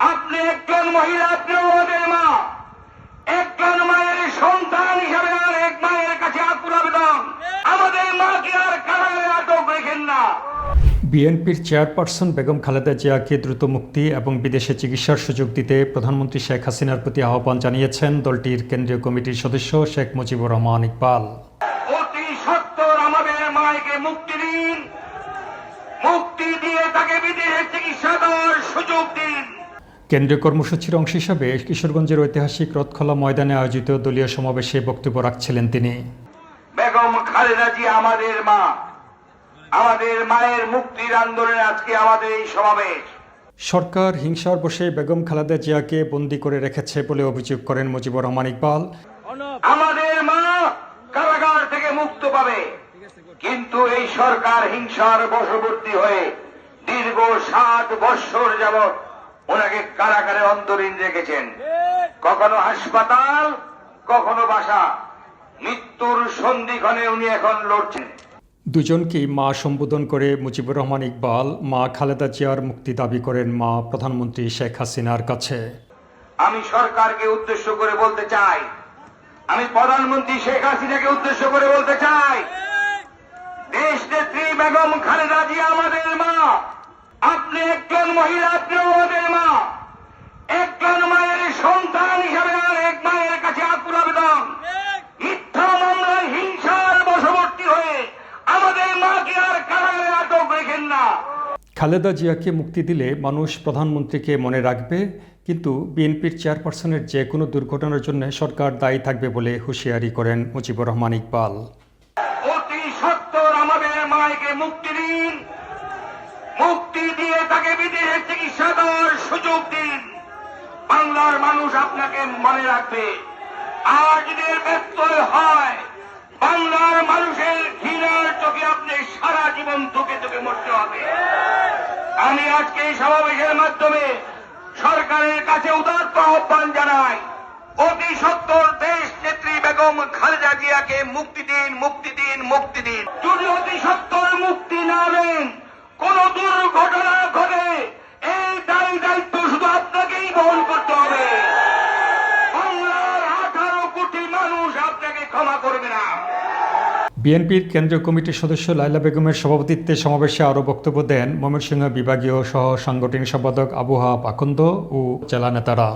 আপনি একজন মহিলা আপনি আমাদের মা। একজন মায়ের সন্তান হিসাবে আর এক মায়ের কাছে আকুল আবেদন। আমাদের মাকে আর কারাগারে আটক রেখেন না। বিএনপির চেয়ারপারসন বেগম খালেদা জিয়াকে দ্রুত মুক্তি এবং বিদেশে চিকিৎসার সুযোগ দিতে প্রধানমন্ত্রী শেখ হাসিনার প্রতি আহ্বান জানিয়েছেন দলটির কেন্দ্রীয় কমিটির সদস্য শেখ মুজিবুর রহমান ইকবাল। অতি সত্তর আমাদের মাকে মুক্তি দিন। মুক্তি দিয়ে তাকে বিদেশে চিকিৎসা দেওয়ার সুযোগ দিন। কেন্দ্রীয় কর্মসূচির অংশ হিসাবে কিশোরগঞ্জের ঐতিহাসিক রথখোলা ময়দানে আয়োজিত দলীয় সমাবেশে বক্তব্য রাখছিলেন তিনি। বেগম খালেদা জি আমাদের মা। আমাদের মায়ের মুক্তির আন্দোলনে আজকে আমাদের এই সমাবেশ। সরকার হিংসার বসে বেগম খালেদা জিয়াকে বন্দী করে রেখেছে বলে অভিযোগ করেন মুজিবুর রহমান ইকবাল। আমাদের মা কারাগার থেকে মুক্ত পাবে। কিন্তু এই সরকার হিংসার বশবর্তী হয়ে দীর্ঘ সাত বৎসর যাবৎ ওনাকে কারাগারে অন্তরীণ রেখেছেন। কখনো হাসপাতাল কখনো বাসা। মৃত্যুর সন্ধিক্ষণে উনি এখন লড়ছেন। দুজনকেই মা সম্বোধন করে মুজিবুর রহমান ইকবাল মা খালেদা জিয়ার মুক্তি দাবি করেন মা প্রধানমন্ত্রী শেখ হাসিনার কাছে। আমি সরকারকে উদ্দেশ্য করে বলতে চাই। আমি প্রধানমন্ত্রী শেখ হাসিনাকে উদ্দেশ্য করে বলতে চাই। দেশ নেত্রী বেগম খালেদা জিয়া আমাদের মা। মহিলা আপনি আমাদের মা। একজন মায়ের সন্তান হিসাবে আর এক মায়ের কাছে আকুল আবেদন। মিথ্যা মামলায় হিংসার বশবর্তী হয়ে আমাদের মাকে আর কারাগারে আটক রেখেন না। খালেদা জিয়াকে মুক্তি দিলে মানুষ প্রধানমন্ত্রীকে মনে রাখবে কিন্তু বিএনপির চেয়ারপারসনের যে কোনো দুর্ঘটনার জন্য সরকার দায়ী থাকবে বলে হুঁশিয়ারি করেন মুজিবুর রহমান ইকবাল। অতি সত্তর আমাদের মাকে মুক্তি দিন। মুক্তি দিয়ে তাকে বিদেশে চিকিৎসা দেওয়ার সুযোগ দিন। বাংলার মানুষ আপনাকে মনে রাখবে। আর যদি ব্যত্যয় হয়, বাংলার মানুষের ঘৃণার চোখে আপনি সারা জীবন ধুকে ধুকে মরতে হবে। আমি আজকে এই সমাবেশের মাধ্যমে সরকারের কাছে উদাত্ত আহ্বান জানাই, অতি সত্তর দেশ নেত্রী বেগম খালেদা জিয়াকে মুক্তি দিন মুক্তি দিন মুক্তি দিন। যদি অতি সত্তর মুক্তি না দেন কোন দুর্ঘটনা ঘটে এই দায়ী দায়িত্ব শুধু আপনাকেই বহন করতে হবে বাংলার আঠারো কোটি মানুষ আপনাকে ক্ষমা করবে না বিএনপির কেন্দ্রীয় কমিটির সদস্য লাইলা বেগমের সভাপতিত্বে সমাবেশে আরও বক্তব্য দেন ময়মনসিংহ বিভাগীয় সহ সাংগঠনিক সম্পাদক আবুহা পাখন্দ ও জেলা নেতারা।